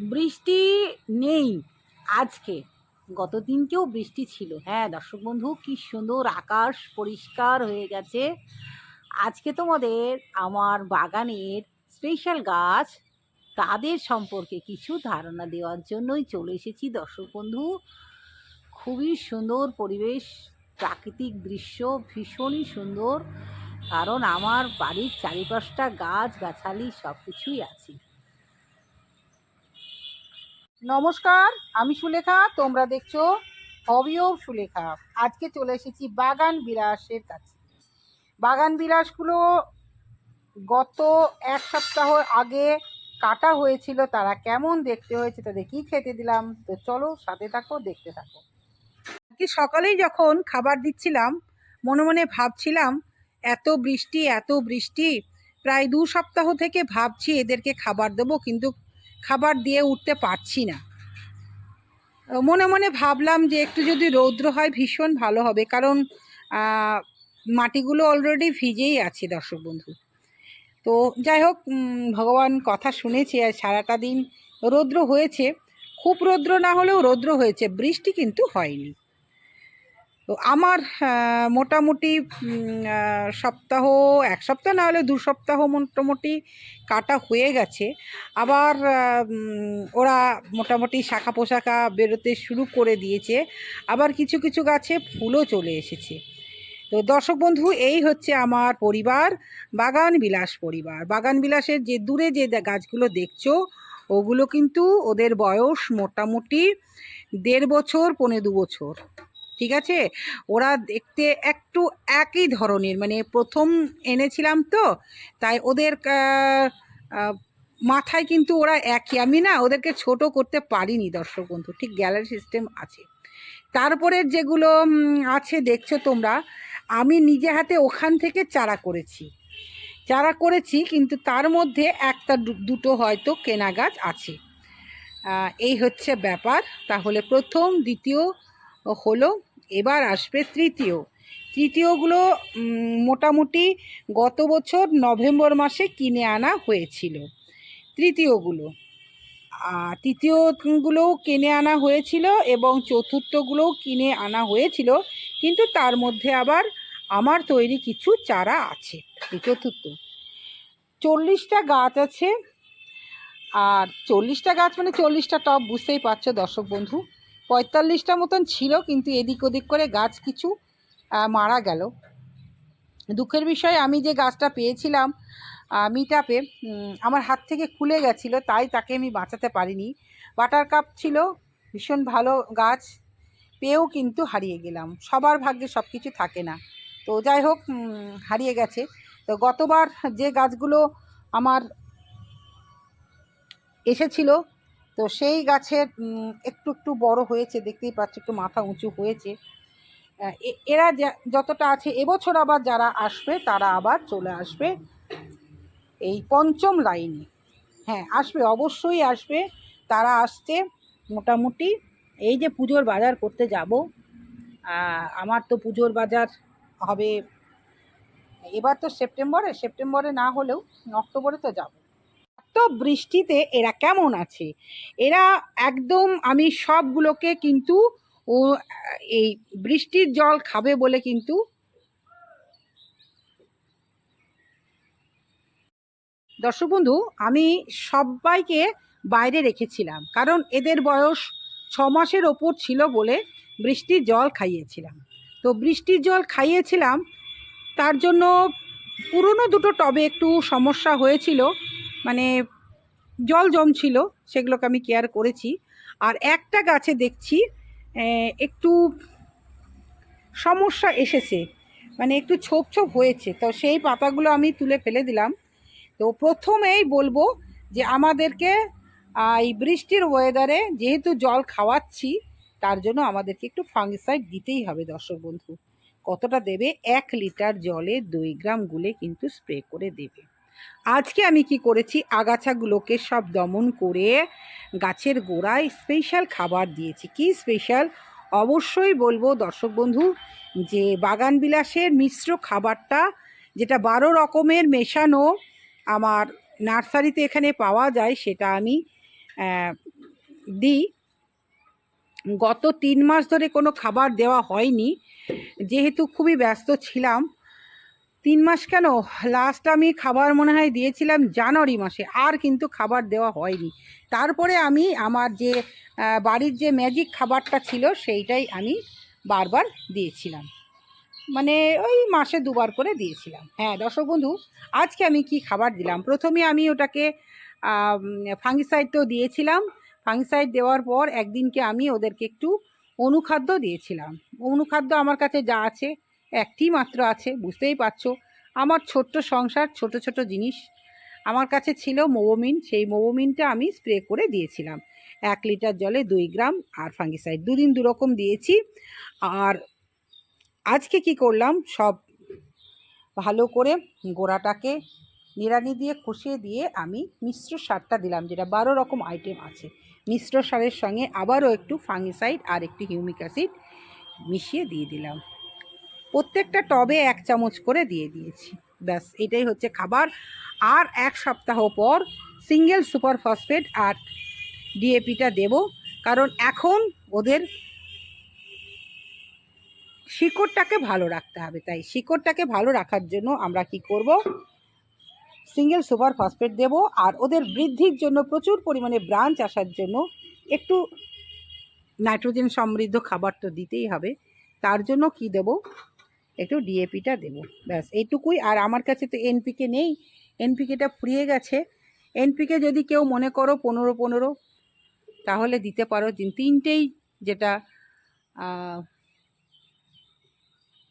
বৃষ্টি নেই আজকে। গত দিনকেও বৃষ্টি ছিল। হ্যাঁ দর্শক বন্ধু, কি সুন্দর আকাশ পরিষ্কার হয়ে গেছে। আজকে তোমাদের আমার বাগানের স্পেশাল গাছ, তাদের সম্পর্কে কিছু ধারণা দেওয়ার জন্যই চলে এসেছি দর্শক বন্ধু। খুবই সুন্দর পরিবেশ, প্রাকৃতিক দৃশ্য, ভীষণই সুন্দর। কারণ আমার বাড়ির চারিপাশটা গাছ, গাছালি সব কিছুই আছে। নমস্কার, আমি সুলেখা, তোমরা দেখছ হবি সুলেখা। আজকে চলে এসেছি বাগান বিলাসের কাছে। বাগান বিলাসগুলো গত এক সপ্তাহ আগে কাটা হয়েছিল, তারা কেমন দেখতে হয়েছে তাদের কী খেতে দিলাম। তো চলো সাথে থাকো, দেখতে থাকো। আজকে সকালেই যখন খাবার দিচ্ছিলাম, মনে মনে ভাবছিলাম, এত বৃষ্টি এত বৃষ্টি, প্রায় দু সপ্তাহ থেকে ভাবছি এদেরকে খাবার দেবো, কিন্তু খাবার দিয়ে উঠতে পারছি না। মনে মনে ভাবলাম যে একটু যদি রৌদ্র হয় ভীষণ ভালো হবে, কারণ মাটিগুলো অলরেডি ভিজেই আছে দর্শক বন্ধু। তো যাই হোক ভগবান কথা শুনেছে আর সারাটা দিন রৌদ্র হয়েছে। খুব রৌদ্র না হলেও রৌদ্র হয়েছে, বৃষ্টি কিন্তু হয়নি। তো আমার মোটামুটি সপ্তাহ, এক সপ্তাহ না হলে দু সপ্তাহ মোটামুটি কাটা হয়ে গেছে। আবার ওরা মোটামুটি শাখা পোশাখা বেরোতে শুরু করে দিয়েছে। আবার কিছু কিছু গাছে ফুলও চলে এসেছে। তো দর্শক বন্ধু, এই হচ্ছে আমার পরিবার, বাগান বিলাস পরিবার। বাগান বিলাসের যে দূরে যে গাছগুলো দেখছ, ওগুলো কিন্তু ওদের বয়স মোটামুটি দেড় বছর পনেরো দু বছর। ঠিক আছে? ওরা দেখতে একটু একই ধরনের। মানে প্রথম এনেছিলাম তো, তাই ওদের মাথায় কিন্তু ওরা একই। আমি না ওদেরকে ছোট করতে পারিনি দর্শক বন্ধু, ঠিক গ্যালারি সিস্টেম আছে। তারপরে যেগুলো আছে দেখছ তোমরা, আমি নিজে হাতে ওখান থেকে চারা করেছি। চারা করেছি, কিন্তু তার মধ্যে একটা দুটো হয়তো কেনা গাছ আছে। এই হচ্ছে ব্যাপার। তাহলে প্রথম, দ্বিতীয় হলো এবার আসবে তৃতীয়। তৃতীয়গুলো মোটামুটি গত বছর নভেম্বর মাসে কিনে আনা হয়েছিল। তৃতীয়গুলো তৃতীয়গুলোও কিনে আনা হয়েছিল এবং চতুর্থগুলোও কিনে আনা হয়েছিল, কিন্তু তার মধ্যে আবার আমার তৈরি কিছু চারা আছে চতুর্থ। চল্লিশটা গাছ আছে, আর চল্লিশটা গাছ মানে চল্লিশটা টপ বুঝতেই পারছ দর্শক বন্ধু। পঁয়তাল্লিশটা মতন ছিল, কিন্তু এদিক ওদিক করে গাছ কিছু মারা গেল। দুঃখের বিষয়, আমি যে গাছটা পেয়েছিলাম মিটাপে আমার হাত থেকে খুলে গেছিল, তাই তাকে আমি বাঁচাতে পারিনি। বাটার কাপ ছিল, ভীষণ ভালো গাছ, পেয়েও কিন্তু হারিয়ে গেলাম। সবার ভাগ্যে সব কিছু থাকে না। তো যাই হোক হারিয়ে গেছে। তো গতবার যে গাছগুলো আমার এসেছিল তো সেই গাছের একটু একটু বড় হয়েছে, দেখতেই পাচ্ছ, একটু মাথা উঁচু হয়েছে। এরা যতটা আছে, এবছর আবার যারা আসবে, তারা আবার চলে আসবে এই পঞ্চম লাইনে। হ্যাঁ আসবে, অবশ্যই আসবে। তারা আসছে মোটামুটি, এই যে পুজোর বাজার করতে যাব আমার তো পুজোর বাজার হবে, এবার তো সেপ্টেম্বরে সেপ্টেম্বরে না হলেও অক্টোবরে তো যাব। তো বৃষ্টিতে এরা কেমন আছে? এরা একদম আমি সবগুলোকে কিন্তু ও, এই বৃষ্টির জল খাবে বলে কিন্তু দর্শক বন্ধু, আমি সবাইকে বাইরে রেখেছিলাম কারণ এদের বয়স ছ মাসের ওপর ছিল বলে বৃষ্টির জল খাইয়েছিলাম। তো বৃষ্টির জল খাইয়েছিলাম, তার জন্য পুরনো দুটো টবে একটু সমস্যা হয়েছিল। মানে জল জমছিল সেগুলোকে আমি কেয়ার করেছি। আর একটা গাছে দেখছি একটু সমস্যা এসেছে মানে একটু ছোপ ছোপ হয়েছে। তো সেই পাতাগুলো আমি তুলে ফেলে দিলাম। তো প্রথমেই বলব যে আমাদেরকে এই বৃষ্টির ওয়েদারে যেহেতু জল খাওয়াচ্ছি, তার জন্য আমাদেরকে একটু ফাঙ্গিসাইড দিতেই হবে দর্শক বন্ধু। কতটা দেবে? এক লিটার জলে দুই গ্রাম গুলে কিন্তু স্প্রে করে দেবে। আজকে আমি কি করেছি? আগাছাগুলোকে সব দমন করে গাছের গোড়ায় স্পেশাল খাবার দিয়েছি। কি স্পেশাল অবশ্যই বলব দর্শক বন্ধু, যে বাগান বিলাসের মিশ্র খাবারটা, যেটা বারো রকমের মেশানো আমার নার্সারিতে এখানে পাওয়া যায়, সেটা আমি দিই। গত তিন মাস ধরে কোনো খাবার দেওয়া হয়নি। যেহেতু খুবই ব্যস্ত ছিলাম তিন মাস কেন? লাস্ট আমি খাবার মনে হয় দিয়েছিলাম জানুয়ারি মাসে, আর কিন্তু খাবার দেওয়া হয়নি। তারপরে আমি আমার যে বাড়ির যে ম্যাজিক খাবারটা ছিল সেইটাই আমি বারবার দিয়েছিলাম। মানে ওই মাসে দুবার করে দিয়েছিলাম। হ্যাঁ দর্শক বন্ধু, আজকে আমি কি খাবার দিলাম? প্রথমে আমি ওটাকে ফাঙ্গিসাইড তো দিয়েছিলাম। ফাঙ্গিসাইড দেওয়ার পর একদিনকে আমি ওদেরকে একটু অনুখাদ্য দিয়েছিলাম। অনুখাদ্য আমার কাছে যা আছে একটি মাত্র আছে, বুঝতেই পারছ? আমার ছোট্ট সংসার, ছোট ছোট জিনিস। আমার কাছে ছিল মোবোমিন, সেই মোবোমিনটা আমি স্প্রে করে দিয়েছিলাম। এক লিটার জলে দুই গ্রাম আর ফাঙ্গিসাইড। দুদিন দুরকম দিয়েছি। আর আজকে কি করলাম? সব ভালো করে গোড়াটাকে নিড়ানি দিয়ে কষিয়ে দিয়ে আমি মিশ্র সারটা দিলাম, যেটা বারো রকম আইটেম আছে। মিশ্র সারের সঙ্গে আবারও একটু ফাঙ্গিসাইড আর একটু হিউমিক অ্যাসিড মিশিয়ে দিয়ে দিলাম। প্রত্যেকটা টবে এক চামচ করে দিয়ে দিয়েছি। ব্যাস, এটাই হচ্ছে খাবার। আর এক সপ্তাহ পর সিঙ্গেল সুপার ফসফেট আর ডিএপিটা দেব, কারণ এখন ওদের শিকড়টাকে ভালো রাখতে হবে। তাই শিকড়টাকে ভালো রাখার জন্য আমরা কি করব? সিঙ্গেল সুপার ফসফেট দেব, আর ওদের বৃদ্ধির জন্য প্রচুর পরিমাণে ব্রাঞ্চ আসার জন্য একটু নাইট্রোজেন সমৃদ্ধ খাবার তো দিতেই হবে। তার জন্য কি দেব? একটু ডিএপিটা দেব। ব্যাস, এইটুকুই। আর আমার কাছে তো এনপিকে নেই। এনপিকেটা ফুরিয়ে গেছে। এনপিকে যদি কেউ মনে করো পনেরো পনেরো, তাহলে দিতে পারো। তিন- তিনটেই যেটা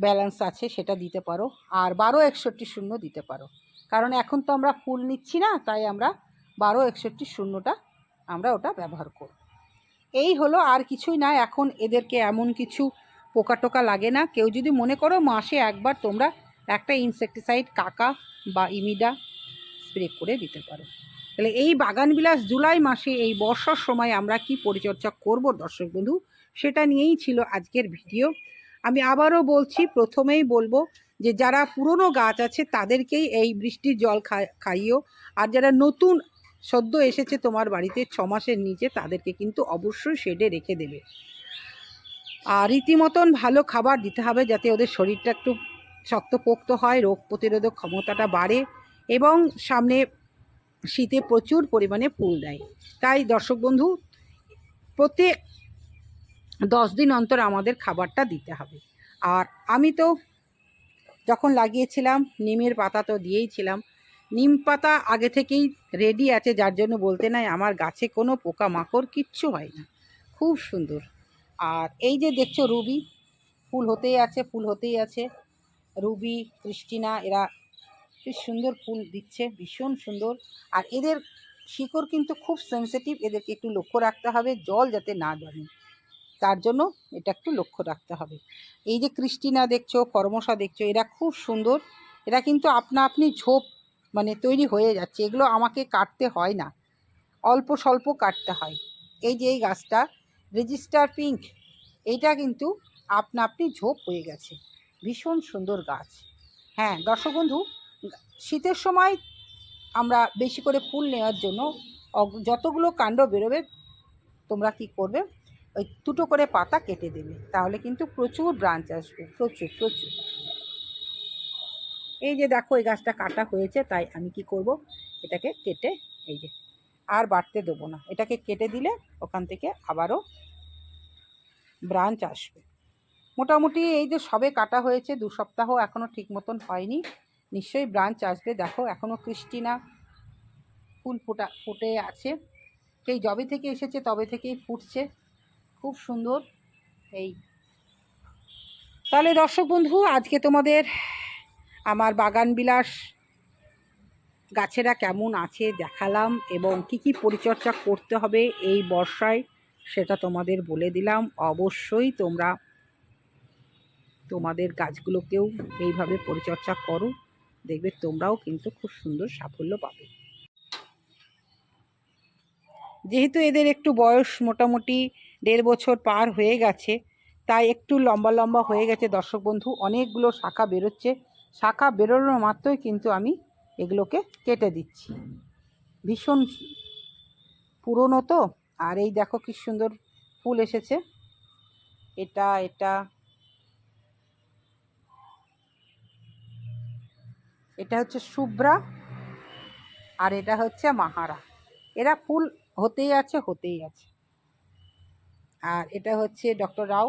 ব্যালেন্স আছে সেটা দিতে পারো। আর বারো একষট্টি শূন্য দিতে পারো। কারণ এখন তো আমরা ফুল নিচ্ছি না, তাই আমরা বারো একষট্টি শূন্যটা আমরা ওটা ব্যবহার করব। এই হলো আর কিছুই না। এখন এদেরকে এমন কিছু পোকা টোকা লাগে না। কেউ যদি মনে করো মাসে একবার তোমরা একটা ইনসেকটিসাইড কাকা বা ইমিডা স্প্রে করে দিতে পারো। তাহলে এই বাগানবিলাস জুলাই মাসে এই বর্ষার সময় আমরা কি পরিচর্যা করব দর্শক বন্ধু? সেটা নিয়েই ছিল আজকের ভিডিও। আমি আবারও বলছি, প্রথমেই বলব যে যারা পুরনো গাছ আছে তাদেরকেই এই বৃষ্টির জল খাইও। আর যারা নতুন সদ্য এসেছে তোমার বাড়িতে ছ মাসের নিচে তাদেরকে কিন্তু অবশ্যই শেডে রেখে দেবে। আর রীতিমতন ভালো খাবার দিতে হবে যাতে ওদের শরীরটা একটু শক্তপোক্ত হয়, রোগ প্রতিরোধক ক্ষমতাটা বাড়ে এবং সামনে শীতে প্রচুর পরিমাণে ফুল দেয়। তাই দর্শক বন্ধু, প্রত্যেক দশ দিন অন্তর আমাদের খাবারটা দিতে হবে। আর আমি তো যখন লাগিয়েছিলাম, নিমের পাতা তো দিয়েইছিলাম নিম পাতা আগে থেকেই রেডি আছে, যার জন্য বলতে নাই, আমার গাছে কোনো পোকা মাকড় কিচ্ছু হয় না। খুব সুন্দর। আর এই যে দেখছ রুবি, ফুল হতেই আছে, ফুল হতেই আছে। রুবি, ক্রিস্টিনা, এরা কি সুন্দর ফুল দিচ্ছে, ভীষণ সুন্দর। আর এদের শিকড় কিন্তু খুব সেন্সিটিভ এদেরকে একটু লক্ষ্য রাখতে হবে, জল যাতে না জমে। তার জন্য এটা একটু লক্ষ্য রাখতে হবে। এই যে ক্রিস্টিনা দেখছ, ফরমসা দেখছ, এরা খুব সুন্দর। এরা কিন্তু আপনা আপনি ঝোপ মানে তৈরি হয়ে যাচ্ছে, এগুলো আমাকে কাটতে হয় না। অল্প স্বল্প কাটতে হয়। এই যে এই গাছটা, রেজিস্টার পিঙ্ক এইটা কিন্তু আপনা আপনি ঝোপ হয়ে গেছে। ভীষণ সুন্দর গাছ। হ্যাঁ দর্শক বন্ধু, শীতের সময় আমরা বেশি করে ফুল নেওয়ার জন্য যতগুলো কাণ্ড বেরোবে, তোমরা কি করবে? ওই দুটো করে পাতা কেটে দেবে। তাহলে কিন্তু প্রচুর ব্রাঞ্চ আসবে, প্রচুর প্রচুর। এই যে দেখো, এই গাছটা কাটা হয়েছে, তাই আমি কি করব? এটাকে কেটে, এই যে, আর বাড়তে দেবো না। এটাকে কেটে দিলে ওখান থেকে আবারও ব্রাঞ্চ আসবে। মোটামুটি এই যে সবে কাটা হয়েছে, দু সপ্তাহ এখনও ঠিক মতন হয়নি। নিশ্চয়ই ব্রাঞ্চ আসবে। দেখো এখনও ক্রিস্টিনা ফুল ফোটা, ফুটে আছে। সেই যবে থেকে এসেছে, তবে থেকেই ফুটছে। খুব সুন্দর। এই। তাহলে দর্শক বন্ধু, আজকে তোমাদের আমার বাগান বিলাস গাছেরা কেমন আছে দেখালাম এবং কি কি পরিচর্যা করতে হবে এই বর্ষায় সেটা তোমাদের বলে দিলাম। অবশ্যই তোমরা তোমাদের গাছগুলোকেও এইভাবে পরিচর্যা করো। দেখবে তোমরাও কিন্তু খুব সুন্দর সাফল্য পাবে। যেহেতু এদের একটু বয়স মোটামুটি দেড় বছর পার হয়ে গেছে, তাই একটু লম্বা লম্বা হয়ে গেছে। দর্শক বন্ধু, অনেকগুলো শাখা বেরোচ্ছে। শাখা বেরোনোর মাত্রই কিন্তু আমি এগুলোকে কেটে দিচ্ছি। ভীষণ পুরনো তো। আর এই দেখো কি সুন্দর ফুল এসেছে। এটা এটা। এটা হচ্ছে শুভ্রা আর এটা হচ্ছে মাহারা। এরা ফুল হতেই আছে হতেই আছে। আর এটা হচ্ছে ডক্টর রাও।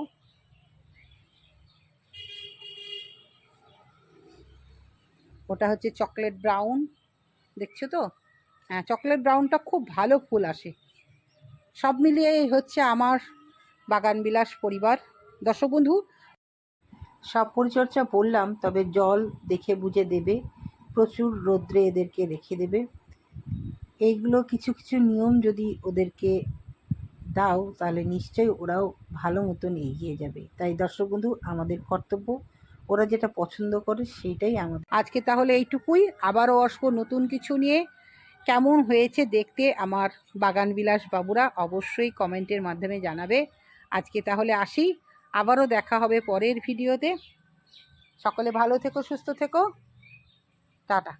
ওটা হচ্ছে চকলেট ব্রাউন। দেখছ তো? হ্যাঁ চকলেট ব্রাউনটা খুব ভালো ফুল আসে। সব মিলিয়ে হচ্ছে আমার বাগান বিলাস পরিবার। দর্শক বন্ধু, সব পরিচর্যা বললাম, তবে জল দেখে বুঝে দেবে, প্রচুর রোদ্রে এদেরকে রেখে দেবে। এইগুলো কিছু কিছু নিয়ম যদি ওদেরকে দাও, তাহলে নিশ্চয়ই ওরাও ভালো মতন এগিয়ে যাবে। তাই দর্শক বন্ধু, আমাদের কর্তব্য, ওরা যেটা পছন্দ করে সেটাই আমাদের। আজকে তাহলে এইটুকুই। আবারও আসব নতুন কিছু নিয়ে। কেমন হয়েছে দেখতে আমার বাগান বিলাস বাবুরা অবশ্যই কমেন্টের মাধ্যমে জানাবে। আজকে তাহলে আসি, আবারও দেখা হবে পরের ভিডিওতে সকলে ভালো থেকো, সুস্থ থেকো। টাটা।